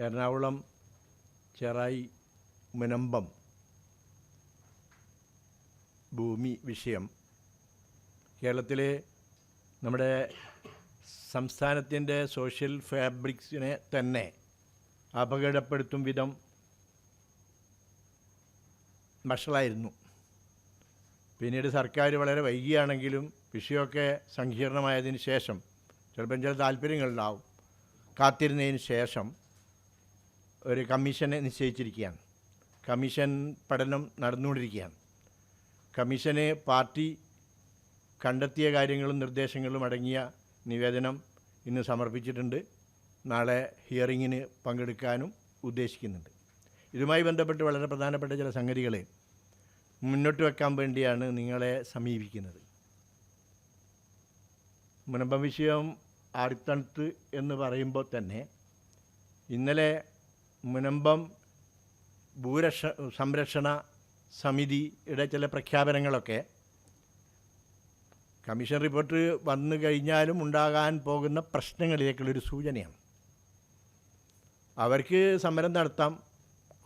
എറണാകുളം ചെറായി മുനമ്പം ഭൂമി വിഷയം. കേരളത്തിലെ നമ്മുടെ സംസ്ഥാനത്തിന്റെ സോഷ്യൽ ഫാബ്രിക്സിനെ തന്നെ അപകടപ്പെടുത്തും വിധം വഷളായിരുന്നു. പിന്നീട് സർക്കാർ വളരെ വൈകിയാണെങ്കിലും വിഷയമൊക്കെ സങ്കീർണമായതിന് ശേഷം ചിലപ്പം ചില താല്പര്യങ്ങളുണ്ടാവും കാത്തിരുന്നതിന് ശേഷം ഒരു കമ്മീഷനെ നിശ്ചയിച്ചിരിക്കുകയാണ്. കമ്മീഷൻ പഠനം നടന്നുകൊണ്ടിരിക്കുകയാണ്. കമ്മീഷന് പാർട്ടി കണ്ടെത്തിയ കാര്യങ്ങളും നിർദ്ദേശങ്ങളും അടങ്ങിയ നിവേദനം ഇന്ന് സമർപ്പിച്ചിട്ടുണ്ട്. നാളെ ഹിയറിങ്ങിന് പങ്കെടുക്കാനും ഉദ്ദേശിക്കുന്നുണ്ട്. ഇതുമായി ബന്ധപ്പെട്ട് വളരെ പ്രധാനപ്പെട്ട ചില സംഗതികളെ മുന്നോട്ട് വെക്കാൻ വേണ്ടിയാണ് നിങ്ങളെ സമീപിക്കുന്നത്. മുനമ്പം വിഷയം അടുത്തടുത്ത് എന്ന് പറയുമ്പോൾ തന്നെ ഇന്നലെ മുനമ്പം ഭൂരക്ഷ സംരക്ഷണ സമിതിയുടെ ചില പ്രഖ്യാപനങ്ങളൊക്കെ കമ്മീഷൻ റിപ്പോർട്ട് വന്നു കഴിഞ്ഞാലും ഉണ്ടാകാൻ പോകുന്ന പ്രശ്നങ്ങളിലേക്കുള്ളൊരു സൂചനയാണ്. അവർക്ക് സമരം നടത്താം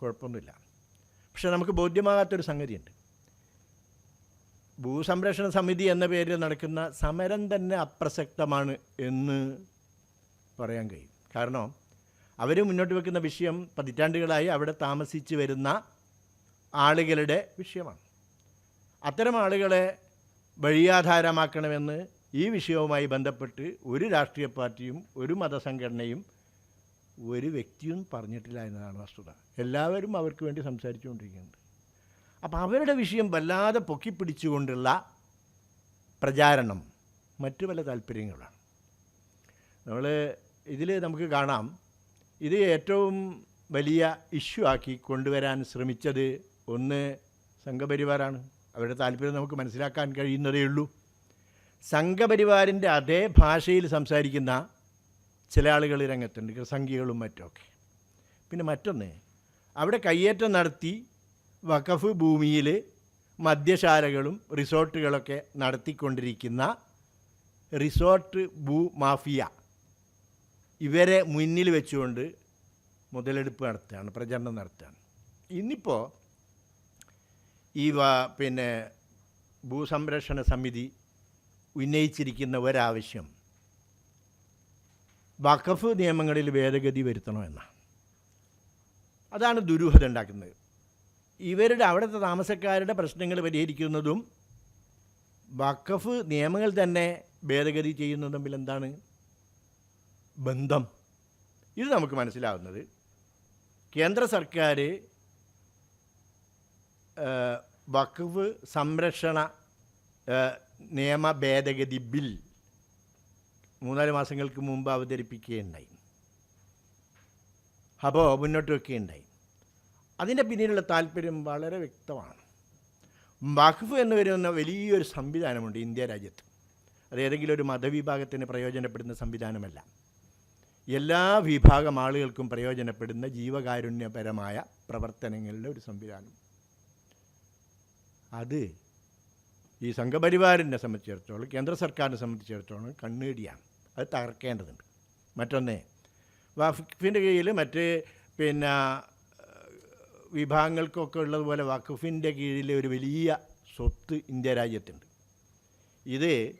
കുഴപ്പമൊന്നുമില്ല. പക്ഷെ നമുക്ക് ബോധ്യമാകാത്തൊരു സംഗതിയുണ്ട്. ഭൂസംരക്ഷണ സമിതി എന്ന പേരിൽ നടക്കുന്ന സമരം തന്നെ അപ്രസക്തമാണ് എന്ന് പറയാൻ കഴിയും. കാരണം അവർ മുന്നോട്ട് വെക്കുന്ന വിഷയം പതിറ്റാണ്ടുകളായി അവിടെ താമസിച്ച് വരുന്ന ആളുകളുടെ വിഷയമാണ്. അത്തരം ആളുകളെ വഴിയാധാരമാക്കണമെന്ന് ഈ വിഷയവുമായി ബന്ധപ്പെട്ട് ഒരു രാഷ്ട്രീയ പാർട്ടിയും ഒരു മതസംഘടനയും ഒരു വ്യക്തിയും പറഞ്ഞിട്ടില്ല എന്നതാണ് വസ്തുത. എല്ലാവരും അവർക്ക് വേണ്ടി സംസാരിച്ചുകൊണ്ടിരിക്കുന്നുണ്ട്. അപ്പോൾ അവരുടെ വിഷയം വല്ലാതെ പൊക്കിപ്പിടിച്ചുകൊണ്ടുള്ള പ്രചാരണം മറ്റു പല താല്പര്യങ്ങളാണ്. നമ്മൾ ഇതിൽ നമുക്ക് കാണാം. ഇത് ഏറ്റവും വലിയ ഇഷ്യൂ ആക്കി കൊണ്ടുവരാൻ ശ്രമിച്ചത് ഒന്ന് സംഘപരിവാറാണ് അവരുടെ താല്പര്യം നമുക്ക് മനസ്സിലാക്കാൻ കഴിയുന്നതേ ഉള്ളൂ. സംഘപരിവാറിന്റെ അതേ ഭാഷയിൽ സംസാരിക്കുന്ന ചില ആളുകൾ രംഗത്തുണ്ട് സംഖ്യകളും മറ്റുമൊക്കെ. പിന്നെ മറ്റൊന്ന് അവിടെ കയ്യേറ്റം നടത്തി വഖഫ് ഭൂമിയിൽ മദ്യശാലകളും റിസോർട്ടുകളൊക്കെ നടത്തിക്കൊണ്ടിരിക്കുന്ന റിസോർട്ട് ഭൂ മാഫിയ. ഇവരെ മുന്നിൽ വെച്ചുകൊണ്ട് മുതലെടുപ്പ് നടത്തുകയാണ് പ്രചരണം നടത്തുകയാണ്. ഇന്നിപ്പോൾ ഈ പിന്നെ ഭൂസംരക്ഷണ സമിതി ഉന്നയിച്ചിരിക്കുന്ന ഒരാവശ്യം വഖഫ് നിയമങ്ങളിൽ ഭേദഗതി വരുത്തണമെന്നാണ്. അതാണ് ദുരൂഹത ഉണ്ടാക്കുന്നത്. ഇവരുടെ അവിടുത്തെ താമസക്കാരുടെ പ്രശ്നങ്ങൾ പരിഹരിക്കുന്നതും വഖഫ് നിയമങ്ങൾ തന്നെ ഭേദഗതി ചെയ്യുന്നതും തമ്മിൽ എന്താണ് ബന്ധം. ഇത് നമുക്ക് മനസ്സിലാവുന്നത്. കേന്ദ്ര സർക്കാർ വഖഫ് സംരക്ഷണ നിയമ ഭേദഗതി ബിൽ മൂന്നാൽ മാസങ്ങൾക്ക് മുമ്പ് അവതരിപ്പിക്കുകയുണ്ടായി. അപ്പോൾ മുന്നോട്ട് വയ്ക്കുകയുണ്ടായി അതിന്റെ പിന്നിലുള്ള താല്പര്യം വളരെ വ്യക്തമാണ്. വഖഫ് എന്ന് വരുന്ന വലിയൊരു സംവിധാനമുണ്ട് ഇന്ത്യ രാജ്യത്ത്. അത് ഏതെങ്കിലും ഒരു മതവിഭാഗത്തിന് പ്രയോജനപ്പെടുന്ന സംവിധാനമല്ല. എല്ലാ വിഭാഗം ആളുകൾക്കും പ്രയോജനപ്പെടുന്ന ജീവകാരുണ്യപരമായ പ്രവർത്തനങ്ങളുടെ ഒരു സംവിധാനം. അത് ഈ സംഘപരിവാറിനെ സംബന്ധിച്ചിടത്തോളം കേന്ദ്ര സർക്കാരിനെ സംബന്ധിച്ചിടത്തോളം കണ്ണേടിയാണ്. അത് തകർക്കേണ്ടതുണ്ട്. മറ്റൊന്ന് വഖഫിന്റെ കീഴിൽ മറ്റ് പിന്നെ വിഭാഗങ്ങൾക്കൊക്കെ ഉള്ളതുപോലെ വഖഫിന്റെ കീഴിൽ ഒരു വലിയ സ്വത്ത് ഇന്ത്യ രാജ്യത്തുണ്ട്. ഇത്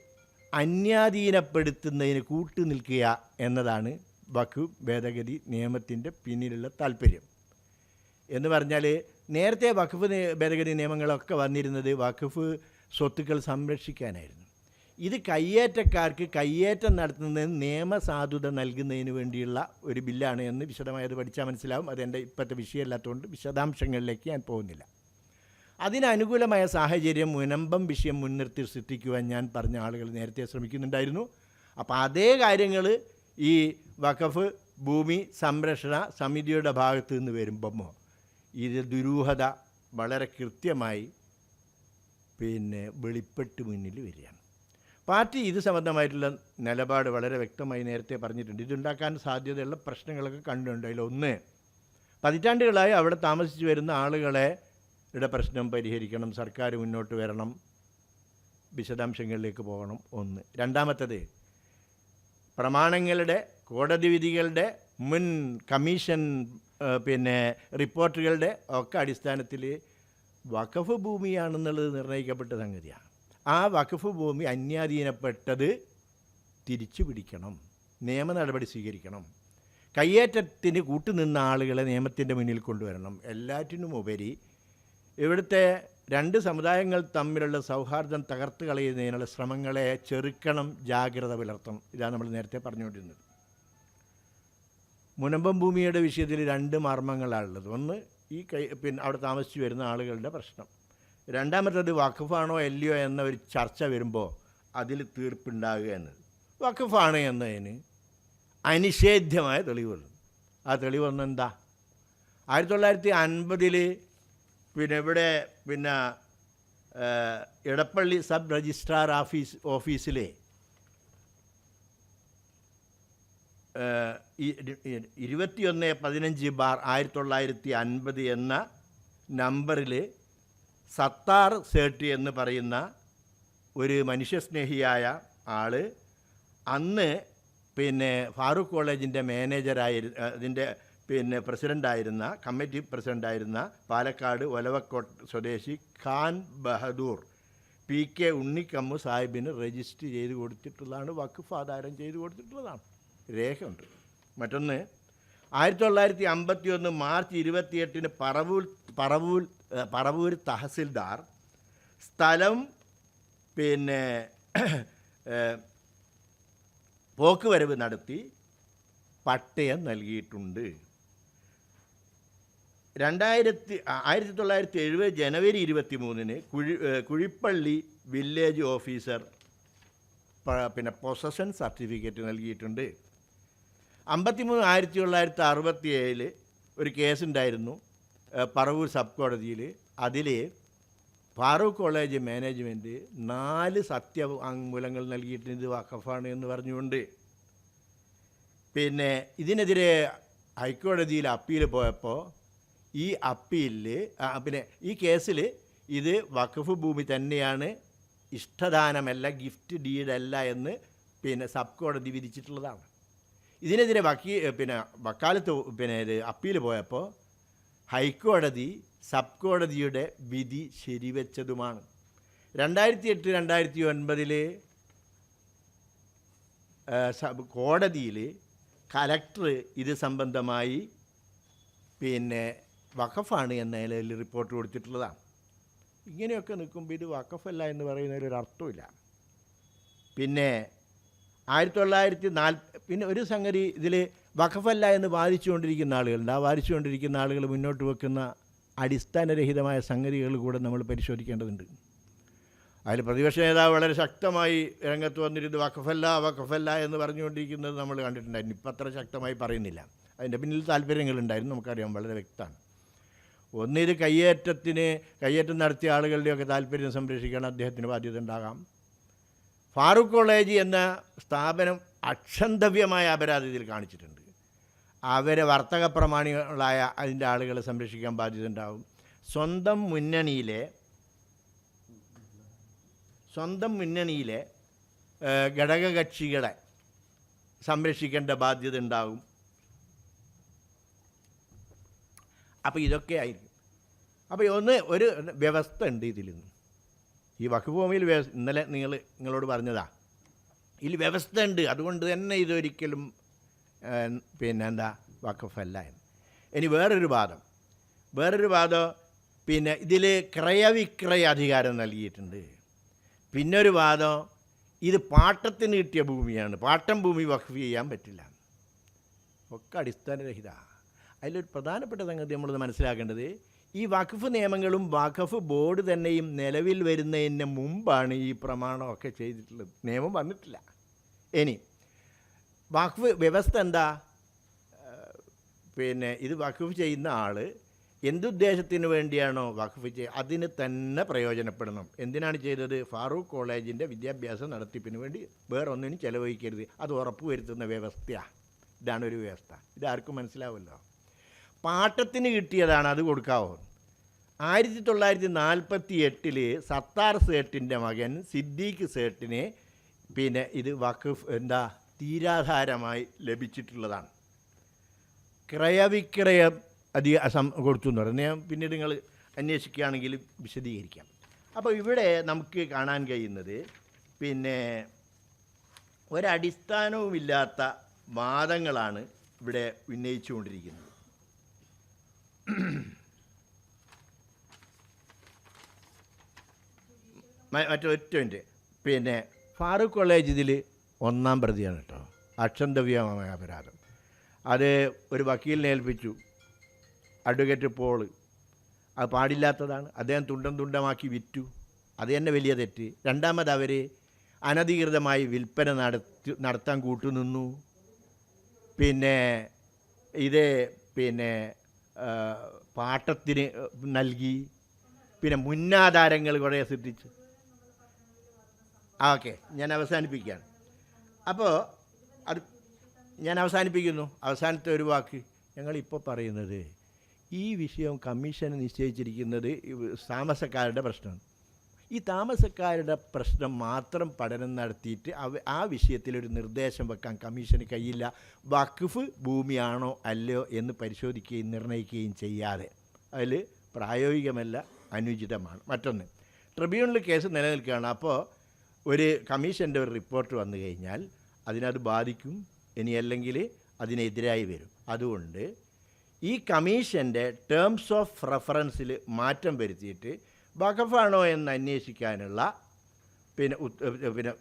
അന്യാധീനപ്പെടുത്തുന്നതിന് കൂട്ടുനിൽക്കുക എന്നതാണ് വഖഫ് ഭേദഗതി നിയമത്തിന്റെ പിന്നിലുള്ള താല്പര്യം. എന്ന് പറഞ്ഞാൽ നേരത്തെ വഖഫ് ഭേദഗതി നിയമങ്ങളൊക്കെ വന്നിരുന്നത് വഖഫ് സ്വത്തുക്കൾ സംരക്ഷിക്കാനായിരുന്നു. ഇത് കയ്യേറ്റക്കാർക്ക് കയ്യേറ്റം നടത്തുന്നതിന് നിയമസാധുത നൽകുന്നതിന് വേണ്ടിയുള്ള ഒരു ബില്ലാണ് എന്ന് വിശദമായത് പഠിച്ചാൽ മനസ്സിലാവും. അതെന്റെ ഇപ്പോഴത്തെ വിഷയമല്ലാത്തതുകൊണ്ട് വിശദാംശങ്ങളിലേക്ക് ഞാൻ പോകുന്നില്ല. അതിനനുകൂലമായ സാഹചര്യം മുനമ്പം വിഷയം മുൻനിർത്തി സൃഷ്ടിക്കുവാൻ ഞാൻ പറഞ്ഞ ആളുകൾ നേരത്തെ ശ്രമിക്കുന്നുണ്ടായിരുന്നു. അപ്പോൾ അതേ കാര്യങ്ങൾ ഈ വഖഫ് ഭൂമി സംരക്ഷണ സമിതിയുടെ ഭാഗത്ത് നിന്ന് വരുമ്പോൾ ഇത് ദുരൂഹത വളരെ കൃത്യമായി പിന്നെ വെളിപ്പെട്ട് മുന്നിൽ വരികയാണ്. പാർട്ടി ഇത് സംബന്ധമായിട്ടുള്ള നിലപാട് വളരെ വ്യക്തമായി നേരത്തെ പറഞ്ഞിട്ടുണ്ട്. ഇതുണ്ടാക്കാൻ സാധ്യതയുള്ള പ്രശ്നങ്ങളൊക്കെ കണ്ടുണ്ട്. അതിലൊന്ന് പതിറ്റാണ്ടുകളായി അവിടെ താമസിച്ചു വരുന്ന ആളുകളെ ഇവിടെ പ്രശ്നം പരിഹരിക്കണം സർക്കാർ മുന്നോട്ട് വരണം വിശദാംശങ്ങളിലേക്ക് പോകണം. ഒന്ന് രണ്ടാമത്തത് പ്രമാണങ്ങളുടെ കോടതി വിധികളുടെ മുൻ കമ്മീഷൻ പിന്നെ റിപ്പോർട്ടുകളുടെ ഒക്കെ അടിസ്ഥാനത്തിൽ വഖഫ് ഭൂമിയാണെന്നുള്ളത് നിർണയിക്കപ്പെട്ട സംഗതിയാണ്. ആ വഖഫ് ഭൂമി അന്യാധീനപ്പെട്ടത് തിരിച്ചു പിടിക്കണം നിയമ നടപടി സ്വീകരിക്കണം. കയ്യേറ്റത്തിന് കൂട്ടുനിന്ന ആളുകളെ നിയമത്തിന്റെ മുന്നിൽ കൊണ്ടുവരണം എല്ലാറ്റിനുമുപരി ഇവിടുത്തെ രണ്ട് സമുദായങ്ങൾ തമ്മിലുള്ള സൗഹാർദ്ദം തകർത്ത് കളയുന്നതിനുള്ള ശ്രമങ്ങളെ ചെറുക്കണം ജാഗ്രത പുലർത്തണം. ഇതാണ് നമ്മൾ നേരത്തെ പറഞ്ഞുകൊണ്ടിരുന്നത്. മുനമ്പം ഭൂമിയുടെ വിഷയത്തിൽ രണ്ട് മർമ്മങ്ങളാണുള്ളത്. ഒന്ന് ഈ കൈ പിന്നെ അവിടെ താമസിച്ച് വരുന്ന ആളുകളുടെ പ്രശ്നം. രണ്ടാമത്തത് വഖഫാണോ എല്ലയോ എന്ന ഒരു ചർച്ച വരുമ്പോൾ അതിൽ തീർപ്പുണ്ടാകുക എന്നത്. വഖഫാണ് എന്നതിന് അനിഷേധ്യമായ തെളിവുകൾ. ആ തെളിവൊന്നും എന്താ ആയിരത്തി തൊള്ളായിരത്തി അൻപതിൽ പിന്നെ ഇവിടെ പിന്നെ എടപ്പള്ളി സബ് രജിസ്ട്രാർ ഓഫീസ് ഓഫീസിലെ ഇരുപത്തിയൊന്ന് പതിനഞ്ച് ബാർ ആയിരത്തി തൊള്ളായിരത്തി അൻപത് എന്ന നമ്പറിൽ സത്താർ സേട്ടി എന്ന് പറയുന്ന ഒരു മനുഷ്യസ്നേഹിയായ ആൾ അന്ന് പിന്നെ ഫാറൂഖ് കോളേജിന്റെ മാനേജറായി അതിന്റെ പിന്നെ പ്രസിഡന്റായിരുന്ന കമ്മിറ്റി പ്രസിഡന്റായിരുന്ന പാലക്കാട് ഒലവക്കോട്ട് സ്വദേശി ഖാൻ ബഹദൂർ പി കെ ഉണ്ണിക്കമ്മു സാഹിബിന് രജിസ്റ്റർ ചെയ്ത് കൊടുത്തിട്ടുള്ളതാണ് വഖഫ് ആധാരം ചെയ്ത് കൊടുത്തിട്ടുള്ളതാണ്. രേഖയുണ്ട്. മറ്റൊന്ന് ആയിരത്തി തൊള്ളായിരത്തി അമ്പത്തി ഒന്ന് മാർച്ച് ഇരുപത്തിയെട്ടിന് പറവൂർ പറവൂർ പറവൂർ തഹസിൽദാർ സ്ഥലം പിന്നെ പോക്കുവരവ് നടത്തി പട്ടയം നൽകിയിട്ടുണ്ട്. രണ്ടായിരത്തി ആയിരത്തി തൊള്ളായിരത്തി എഴുപത് ജനുവരി ഇരുപത്തി മൂന്നിന് കുഴി കുഴിപ്പള്ളി വില്ലേജ് ഓഫീസർ പിന്നെ പൊസഷൻ സർട്ടിഫിക്കറ്റ് നൽകിയിട്ടുണ്ട്. അമ്പത്തിമൂന്ന് ആയിരത്തി തൊള്ളായിരത്തി അറുപത്തി ഏഴിൽ ഒരു കേസുണ്ടായിരുന്നു പറവൂർ സബ് കോടതിയിൽ അതിൽ ഫാറൂഖ് കോളേജ് മാനേജ്മെന്റ് നാല് സത്യവാങ്മൂലങ്ങൾ നൽകിയിട്ടുണ്ട് ഇത് വഖഫാണ് എന്ന് പറഞ്ഞുകൊണ്ട്. പിന്നെ ഇതിനെതിരെ ഹൈക്കോടതിയിൽ അപ്പീൽ പോയപ്പോൾ ഈ അപ്പീലിൽ പിന്നെ ഈ കേസിൽ ഇത് വഖഫ് ഭൂമി തന്നെയാണ് ഇഷ്ടദാനമല്ല ഗിഫ്റ്റ് ഡീഡല്ല എന്ന് പിന്നെ സബ് കോടതി വിധിച്ചിട്ടുള്ളതാണ്. ഇതിനെതിരെ വക്കീ പിന്നെ വക്കാലത്ത് പിന്നെ ഇത് അപ്പീൽ പോയപ്പോൾ ഹൈക്കോടതി സബ് കോടതിയുടെ വിധി ശരിവെച്ചതുമാണ്. രണ്ടായിരത്തി എട്ട് രണ്ടായിരത്തി ഒൻപതിൽ കോടതിയിൽ കലക്ടർ ഇത് സംബന്ധമായി പിന്നെ വഖഫാണ് എന്ന നിലയിൽ റിപ്പോർട്ട് കൊടുത്തിട്ടുള്ളതാണ് ഇങ്ങനെയൊക്കെ നിൽക്കുമ്പോൾ ഇത് വഖഫല്ല എന്ന് പറയുന്നതിൽ ഒരു പിന്നെ ആയിരത്തി തൊള്ളായിരത്തി നാൽ പിന്നെ ഒരു സംഗതി ഇതിൽ വഖഫല്ല എന്ന് വാദിച്ചുകൊണ്ടിരിക്കുന്ന ആളുകളുണ്ട്. ആ വാദിച്ചുകൊണ്ടിരിക്കുന്ന ആളുകൾ മുന്നോട്ട് വെക്കുന്ന അടിസ്ഥാനരഹിതമായ സംഗതികൾ കൂടെ നമ്മൾ പരിശോധിക്കേണ്ടതുണ്ട്. അതിൽ പ്രതിപക്ഷ നേതാവ് വളരെ ശക്തമായി രംഗത്ത് വന്നിരുന്നത് വഖഫല്ല വഖഫല്ല എന്ന് പറഞ്ഞുകൊണ്ടിരിക്കുന്നത് നമ്മൾ കണ്ടിട്ടുണ്ടായിരുന്നു. ഇപ്പം അത്ര ശക്തമായി പറയുന്നില്ല. അതിന്റെ പിന്നിൽ താല്പര്യങ്ങളുണ്ടായിരുന്നു. നമുക്കറിയാം വളരെ വ്യക്തമാണ്. ഒന്ന് ഇത് കയ്യേറ്റത്തിന് കയ്യേറ്റം നടത്തിയ ആളുകളുടെയൊക്കെ താല്പര്യം സംരക്ഷിക്കാൻ അദ്ദേഹത്തിന് ബാധ്യത ഉണ്ടാകാം. ഫാറൂഖ് കോളേജ് എന്ന സ്ഥാപനം അക്ഷന്തവ്യമായ അപരാധത്തിൽ കാണിച്ചിട്ടുണ്ട്. അവരെ വർത്തക പ്രമാണികളായ അതിന്റെ ആളുകളെ സംരക്ഷിക്കാൻ ബാധ്യത ഉണ്ടാകും. സ്വന്തം മുന്നണിയിലെ സ്വന്തം മുന്നണിയിലെ ഘടകകക്ഷികളെ സംരക്ഷിക്കേണ്ട ബാധ്യത ഉണ്ടാകും. അപ്പോൾ ഇതൊക്കെ ആയിരിക്കും. അപ്പോൾ ഒന്ന് ഒരു വ്യവസ്ഥ ഉണ്ട് ഇതിൽ നിന്ന്. ഈ വഖഫ് ഭൂമിയിൽ വ്യവ- ഇന്നലെ നിങ്ങൾ നിങ്ങളോട് പറഞ്ഞതാ. ഇതിൽ വ്യവസ്ഥ ഉണ്ട്. അതുകൊണ്ട് തന്നെ ഇതൊരിക്കലും പിന്നെ എന്താ വഖഫല്ല എന്ന്. ഇനി വേറൊരു വാദം. വേറൊരു വാദം പിന്നെ ഇതിൽ ക്രയവിക്രയ അധികാരം നൽകിയിട്ടുണ്ട്. പിന്നെ ഒരു വാദം ഇത് പാട്ടത്തിന് കിട്ടിയ ഭൂമിയാണ്. പാട്ടം ഭൂമി വഖഫ് ചെയ്യാൻ പറ്റില്ല. ഒക്കെ അടിസ്ഥാനരഹിത. അതിലൊരു പ്രധാനപ്പെട്ട സംഗതി നമ്മൾ മനസ്സിലാക്കേണ്ടത് ഈ വഖഫ് നിയമങ്ങളും വഖഫ് ബോർഡ് തന്നെയും നിലവിൽ വരുന്നതിന് മുമ്പാണ് ഈ പ്രമാണമൊക്കെ ചെയ്തിട്ടുള്ളത്. നിയമം വന്നിട്ടില്ല. ഇനി വഖഫ് വ്യവസ്ഥ എന്താ? പിന്നെ ഇത് വഖഫ് ചെയ്യുന്ന ആൾ എന്തുദ്ദേശത്തിന് വേണ്ടിയാണോ വഖഫ് ചെയ്യുക അതിന് തന്നെ പ്രയോജനപ്പെടണം. എന്തിനാണ് ചെയ്തത്? ഫാറൂഖ് കോളേജിന്റെ വിദ്യാഭ്യാസ നടത്തിപ്പിന് വേണ്ടി വേറൊന്നിനും ചെലവഴിക്കരുത്. അത് ഉറപ്പുവരുത്തുന്ന വ്യവസ്ഥയാണ് ഇതാണ് ഒരു വ്യവസ്ഥ. ഇതാർക്കും മനസ്സിലാവുമല്ലോ പാട്ടത്തിന് കിട്ടിയതാണ് അത് കൊടുക്കാവോ? ആയിരത്തി തൊള്ളായിരത്തി നാൽപ്പത്തി എട്ടിൽ സത്താർ സേട്ടിന്റെ മകൻ സിദ്ദീഖ് സേട്ടിനെ പിന്നെ ഇത് വഖഫ് എന്താ തീരാധാരമായി ലഭിച്ചിട്ടുള്ളതാണ്. ക്രയവിക്രയം അധിക സം കൊടുത്തു എന്ന് പറഞ്ഞാൽ പിന്നീട് നിങ്ങൾ അന്വേഷിക്കുകയാണെങ്കിൽ വിശദീകരിക്കാം. അപ്പോൾ ഇവിടെ നമുക്ക് കാണാൻ കഴിയുന്നത് പിന്നെ ഒരടിസ്ഥാനവുമില്ലാത്ത വാദങ്ങളാണ് ഇവിടെ ഉന്നയിച്ചുകൊണ്ടിരിക്കുന്നത്. മറ്റൊറ്റ പിന്നെ ഫാറൂഖ് കോളേജ് ഇതിൽ ഒന്നാം പ്രതിയാണ് കേട്ടോ. അക്ഷന്തവ്യമായ അപരാധം അത് ഒരു വക്കീലിനെ ഏൽപ്പിച്ചു. Advocate Paul. അത് പാടില്ലാത്തതാണ്. അദ്ദേഹം തുണ്ടം തുണ്ടമാക്കി വിറ്റു. അത് തന്നെ വലിയ തെറ്റ്. രണ്ടാമത് അവർ അനധികൃതമായി വിൽപ്പന നടത്തി നടത്താൻ കൂട്ടുനിന്നു. പിന്നെ ഇത് പിന്നെ പാട്ടത്തിന് നൽകി. പിന്നെ മുന്നാധാരങ്ങൾ കുറേ സൃഷ്ടിച്ചു. ഓക്കെ. ഞാൻ അവസാനിപ്പിക്കുകയാണ്. അപ്പോൾ അത് ഞാൻ അവസാനിപ്പിക്കുന്നു. അവസാനത്തെ ഒരു വാക്ക് ഞങ്ങളിപ്പോൾ പറയുന്നത് ഈ വിഷയം കമ്മീഷൻ നിശ്ചയിച്ചിരിക്കുന്നത് താമസക്കാരുടെ പ്രശ്നമാണ്. ഈ താമസക്കാരുടെ പ്രശ്നം മാത്രം പഠനം നടത്തിയിട്ട് അവ ആ വിഷയത്തിലൊരു നിർദ്ദേശം വെക്കാൻ കമ്മീഷന് കഴിയില്ല. വഖഫ് ഭൂമിയാണോ അല്ലയോ എന്ന് പരിശോധിക്കുകയും നിർണയിക്കുകയും ചെയ്യാതെ. അതിൽ പ്രായോഗികമല്ല അനുചിതമാണ്. മറ്റൊന്ന് ട്രിബ്യൂണൽ കേസ് നിലനിൽക്കുകയാണ്. അപ്പോൾ ഒരു കമ്മീഷന്റെ ഒരു റിപ്പോർട്ട് വന്നു കഴിഞ്ഞാൽ അതിനത് ബാധിക്കും. ഇനി അല്ലെങ്കിൽ അതിനെതിരായി വരും. അതുകൊണ്ട് ഈ കമ്മീഷന്റെ ടേംസ് ഓഫ് റെഫറൻസിൽ മാറ്റം വരുത്തിയിട്ട് വഖഫാണോ എന്ന് അന്വേഷിക്കാനുള്ള പിന്നെ പിന്നെ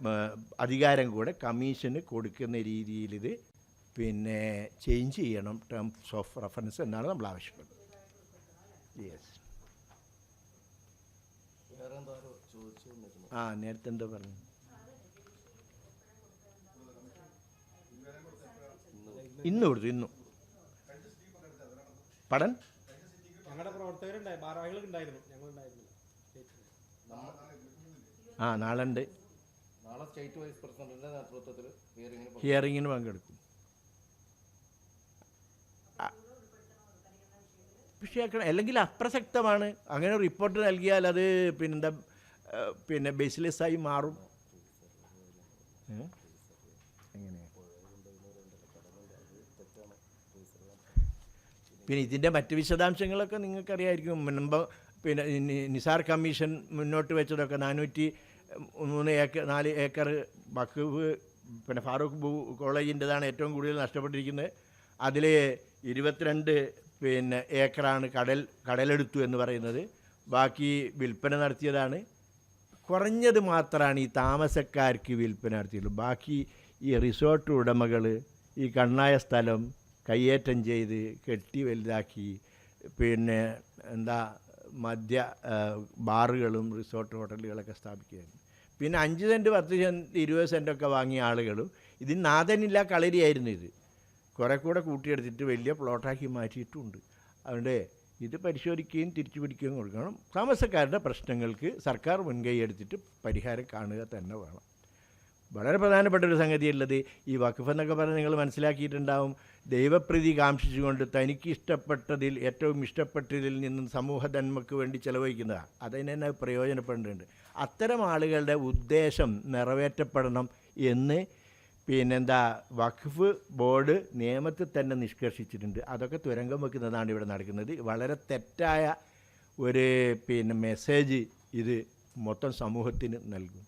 അധികാരം കൂടെ കമ്മീഷന് കൊടുക്കുന്ന രീതിയിൽ ഇത് പിന്നെ ചേഞ്ച് ചെയ്യണം ടേംസ് ഓഫ് റെഫറൻസ് എന്നാണ് നമ്മൾ ആവശ്യപ്പെടുന്നത്. യെസ് ആ നേരത്തെ എന്തോ പറഞ്ഞു. ഇന്ന് കൊടുത്തു ഇന്നു. പടൻ ഞങ്ങളുടെ പ്രവർത്തകരുണ്ടായി ഭാരവാഹികളുണ്ടായിരുന്നു ഞങ്ങൾ ഉണ്ടായിരുന്നില്ല ആ നാളെ ഉണ്ട് നാളെ സ്റ്റേറ്റ് വൈസ് പ്രസിഡന്റിന്റെ നേതൃത്വത്തിൽ ഹിയറിംഗിന് ഹിയറിങ്ങിന് പങ്കെടുക്കും. വിഷയാക്കണം അല്ലെങ്കിൽ അപ്രസക്തമാണ് അങ്ങനെ റിപ്പോർട്ട് നൽകിയാൽ അത് പിന്നെന്താ പിന്നെ ബേസ്ലെസ് ആയി മാറും? എങ്ങനെ? പിന്നെ ഇതിന്റെ മറ്റ് വിശദാംശങ്ങളൊക്കെ നിങ്ങൾക്കറിയായിരിക്കും. മുൻപ് പിന്നെ നിസാർ കമ്മീഷൻ മുന്നോട്ട് വെച്ചതൊക്കെ നാനൂറ്റി മൂന്ന് ഏക്കർ നാല് ഏക്കർ വഖഫ് പിന്നെ ഫാറൂഖ് ബു കോളേജിന്റെതാണ് ഏറ്റവും കൂടുതൽ നഷ്ടപ്പെട്ടിരിക്കുന്നത്. അതിൽ ഇരുപത്തിരണ്ട് പിന്നെ ഏക്കറാണ് കടൽ കടലെടുത്തു എന്ന് പറയുന്നത്. ബാക്കി വിൽപ്പന നടത്തിയതാണ്. കുറഞ്ഞത് മാത്രമാണ് ഈ താമസക്കാർക്ക് വിൽപ്പന നടത്തിയുള്ളൂ ബാക്കി ഈ റിസോർട്ട് ഉടമകൾ ഈ കണ്ണായ സ്ഥലം കയ്യേറ്റം ചെയ്ത് കെട്ടി വലുതാക്കി പിന്നെ എന്താ മദ്യ ബാറുകളും റിസോർട്ട് ഹോട്ടലുകളൊക്കെ സ്ഥാപിക്കുകയായിരുന്നു. പിന്നെ അഞ്ച് സെന്റ് പത്ത് സെന്റ് ഇരുപത് സെന്റൊക്കെ വാങ്ങിയ ആളുകളും ഇതിന് നാഥനില്ല കളരിയായിരുന്നു ഇത്. കുറേ കൂടെ കൂട്ടിയെടുത്തിട്ട് വലിയ പ്ലോട്ടാക്കി മാറ്റിയിട്ടുമുണ്ട് അതുകൊണ്ട് ഇത് പരിശോധിക്കുകയും തിരിച്ചു പിടിക്കുകയും കൊടുക്കണം. താമസക്കാരുടെ പ്രശ്നങ്ങൾക്ക് സർക്കാർ മുൻകൈ എടുത്തിട്ട് പരിഹാരം കാണുക തന്നെ വേണം. വളരെ പ്രധാനപ്പെട്ട ഒരു സംഗതിയുള്ളത് ഈ വഖഫ് എന്നൊക്കെ പറഞ്ഞ് നിങ്ങൾ മനസ്സിലാക്കിയിട്ടുണ്ടാവും. ദൈവപ്രീതി കാംക്ഷിച്ചുകൊണ്ട് തനിക്ക് ഇഷ്ടപ്പെട്ടതിൽ ഏറ്റവും ഇഷ്ടപ്പെട്ടതിൽ നിന്നും സമൂഹ നന്മക്ക് വേണ്ടി ചിലവഴിക്കുന്നതാണ് അതിന് തന്നെ പ്രയോജനപ്പെടേണ്ടതുണ്ട്. അത്തരം ആളുകളുടെ ഉദ്ദേശം നിറവേറ്റപ്പെടണം എന്ന് പിന്നെന്താ വഖഫ് ബോർഡ് നിയമത്തിൽ തന്നെ നിഷ്കർഷിച്ചിട്ടുണ്ട്. അതൊക്കെ തുരങ്കം വെക്കുന്നതാണ് ഇവിടെ നടക്കുന്നത്. വളരെ തെറ്റായ ഒരു പിന്നെ മെസ്സേജ് ഇത് മൊത്തം സമൂഹത്തിന് നൽകും.